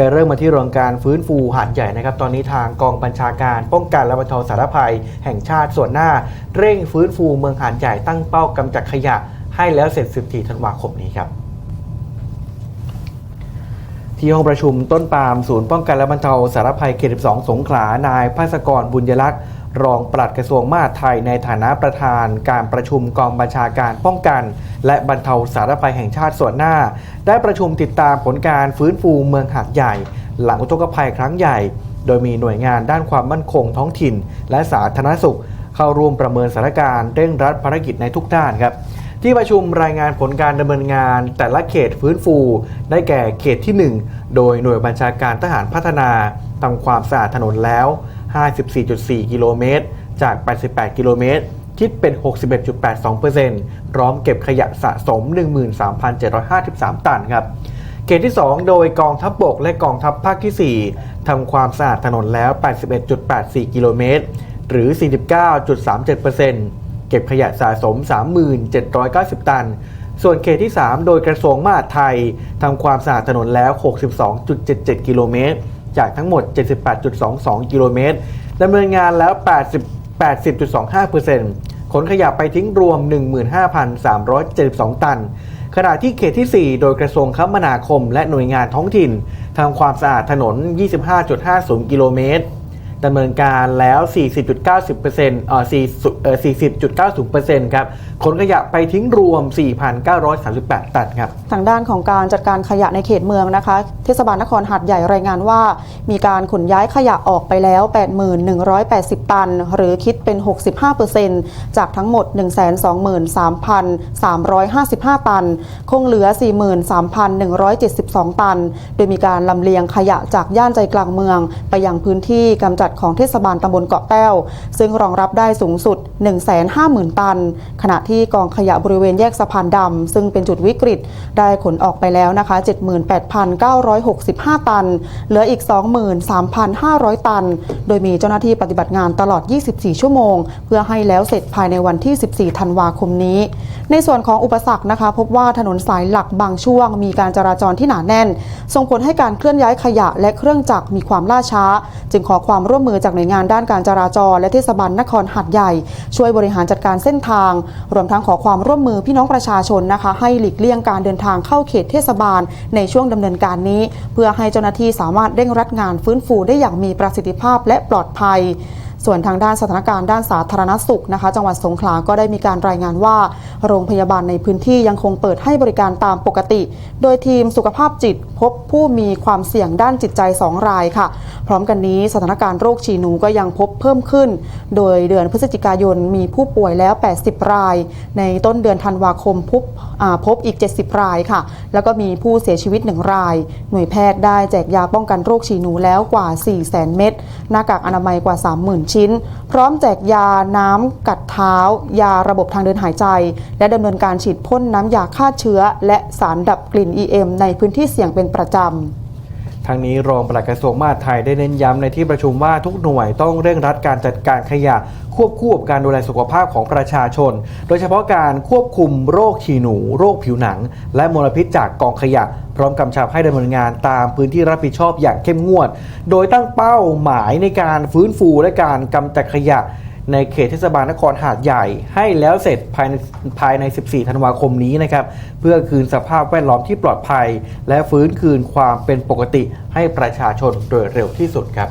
ไปเริ่มมาที่โรงการฟื้นฟูหาดใหญ่นะครับ ตอนนี้ทางกองบัญชาการ ป้องกันและบรรเทาสาธารณภัย แห่งชาติส่วนหน้า เร่งฟื้นฟูเมืองหาดใหญ่ตั้งเป้ากำจัดขยะ ให้แล้วเสร็จ14ธันวาคมนี้ครับที่ห้องประชุมต้นปามศูนย์ป้องกันและบรรเทาสาธารณภัยเขต12 สงขลานายภาสกรบุญยลักษณ์ รองปลัดกระทรวงมหาดไทยในฐานะประธานการประชุมกองบัญชาการป้องกัน และบรรเทาสาธารณภัยแห่งชาติส่วนหน้า ได้ประชุมติดตามผลการฟื้นฟูเมืองหาดใหญ่ หลังอุทกภัยครั้งใหญ่ โดยมีหน่วยงานด้านความมั่นคงท้องถิ่น และสาธารณสุข เข้าร่วมประเมินสถานการณ์เร่งรัดภารกิจในทุกด้านครับที่ประชุมรายงานผลการดำเนินงานแต่ละเขตฟื้นฟู ได้แก่เขตที่ 1 โดยหน่วยบัญชาการทหารพัฒนาทำความสะอาดถนนแล้ว 54.4 กิโลเมตร จาก 88 กิโลเมตร คิดเป็น 61.82%พร้อมเก็บขยะสะสม 13,753 ตันครับเขตที่ 2 โดยกองทัพบบกและกองทัพภาคที่ 4 ทำความสะอาดถนนแล้ว 81.84 กิโลเมตร หรือ 49.37%เก็บขยะสะสม 3,790 ตัน ส่วนเขตที่ 3 โดยกระทรวงมหาดไทย ทำความสะอาดถนนแล้ว 62.77 กิโลเมตร จากทั้งหมด 78.22 กิโลเมตรดำเนินงานแล้ว 80 80.25%ขนขยะไปทิ้งรวม 15,372 ตัน ขณะที่เขตที่ 4 โดยกระทรวงคมนาคมและหน่วยงานท้องถิ่นทำความสะอาดถนน 25.50 กิโลเมตร ดำเนินการแล้ว 40.90%เอ่อ40เอ่อ40.90%ครับขนขยะไปทิ้งรวม 4,938 ตันครับ ทางด้านของการจัดการขยะในเขตเมืองนะคะ เทศบาลนครหาดใหญ่รายงานว่า มีการขนย้ายขยะออกไปแล้ว 81,180 ตัน หรือคิดเป็น 65%จากทั้งหมด 123,355 ตัน คงเหลือ 43,172 ตัน โดยมีการลำเลียงขยะจากย่านใจกลางเมือง ไปยังพื้นที่กำจัดของเทศบาลตำบลเกาะแต้ว ซึ่งรองรับได้สูงสุด 150,000 ตัน ขณะที่กองขยะบริเวณแยกสะพานดำ ซึ่งเป็นจุดวิกฤต ได้ขนออกไปแล้วนะคะ 78,965 ตัน เหลืออีก 23,500 ตัน โดยมีเจ้าหน้าที่ปฏิบัติงานตลอด 24 ชั่วโมง เพื่อให้แล้วเสร็จภายในวันที่ 14 ธันวาคมนี้ ในส่วนของอุปสรรคนะคะ พบว่าถนนสายหลักบางช่วง มีการจราจรที่หนาแน่น ส่งผลให้การเคลื่อนย้ายขยะและเครื่องจักรมีความล่าช้า จึงขอความร่วมมือจากหน่วยงานด้านการจราจร และเทศบาลนครหัดใหญ่ ช่วยบริหารจัดการเส้นทาง รวมทั้งขอความร่วมมือพี่น้องประชาชนนะคะ ให้หลีกเลี่ยงการเดินทางเข้าเขตเทศบาล ในช่วงดำเนินการนี้ เพื่อให้เจ้าหน้าที่สามารถเร่งรัดงานฟื้นฟูได้อย่างมีประสิทธิภาพและปลอดภัย ส่วนทางด้านสถานการณ์ด้านสาธารณสุขนะคะ จังหวัดสงขลาก็ได้มีการรายงานว่า โรงพยาบาลในพื้นที่ยังคงเปิดให้บริการตามปกติ โดยทีมสุขภาพจิตพบผู้มีความเสี่ยงด้านจิตใจ 2 รายค่ะ พร้อมกันนี้สถานการณ์โรคฉี่หนูก็ยังพบเพิ่มขึ้น โดยเดือนพฤศจิกายนมีผู้ป่วยแล้ว 80 ราย ในต้นเดือนธันวาคมพบอ่าพบอีก 70 รายค่ะ แล้วก็มีผู้เสียชีวิต 1 ราย หน่วยแพทย์ได้แจกยาป้องกันโรคฉี่หนูแล้วกว่า 400,000 เม็ดหน้ากากอนามัยกว่า 30,000ชิ้น พร้อมแจกยาน้ำกัดเท้า ยาระบบทางเดินหายใจ และดำเนินการฉีดพ่นน้ำยาฆ่าเชื้อ และสารดับกลิ่น EM ในพื้นที่เสี่ยงเป็นประจำ ทางนี้รองปลัดกระทรวงมหาดไทยได้เน้นย้ำในที่ประชุมว่าทุกหน่วยต้องเร่งรัดการจัดการขยะ ควบคู่กับการดูแลสุขภาพของประชาชน โดยเฉพาะการควบคุมโรคฉี่หนู โรคผิวหนัง และมลพิษจากกองขยะ พร้อมกำชับให้ดำเนินงานตามพื้นที่รับผิดชอบอย่างเข้มงวด โดยตั้งเป้าหมายในการฟื้นฟูและการกำจัดขยะ ในเขตเทศบาลนครหาดใหญ่ให้แล้วเสร็จภายในภายใน 14 ธันวาคมนี้นะครับ เพื่อคืนสภาพแวดล้อมที่ปลอดภัย และฟื้นคืนความเป็นปกติให้ประชาชนโดยเร็วที่สุดครับ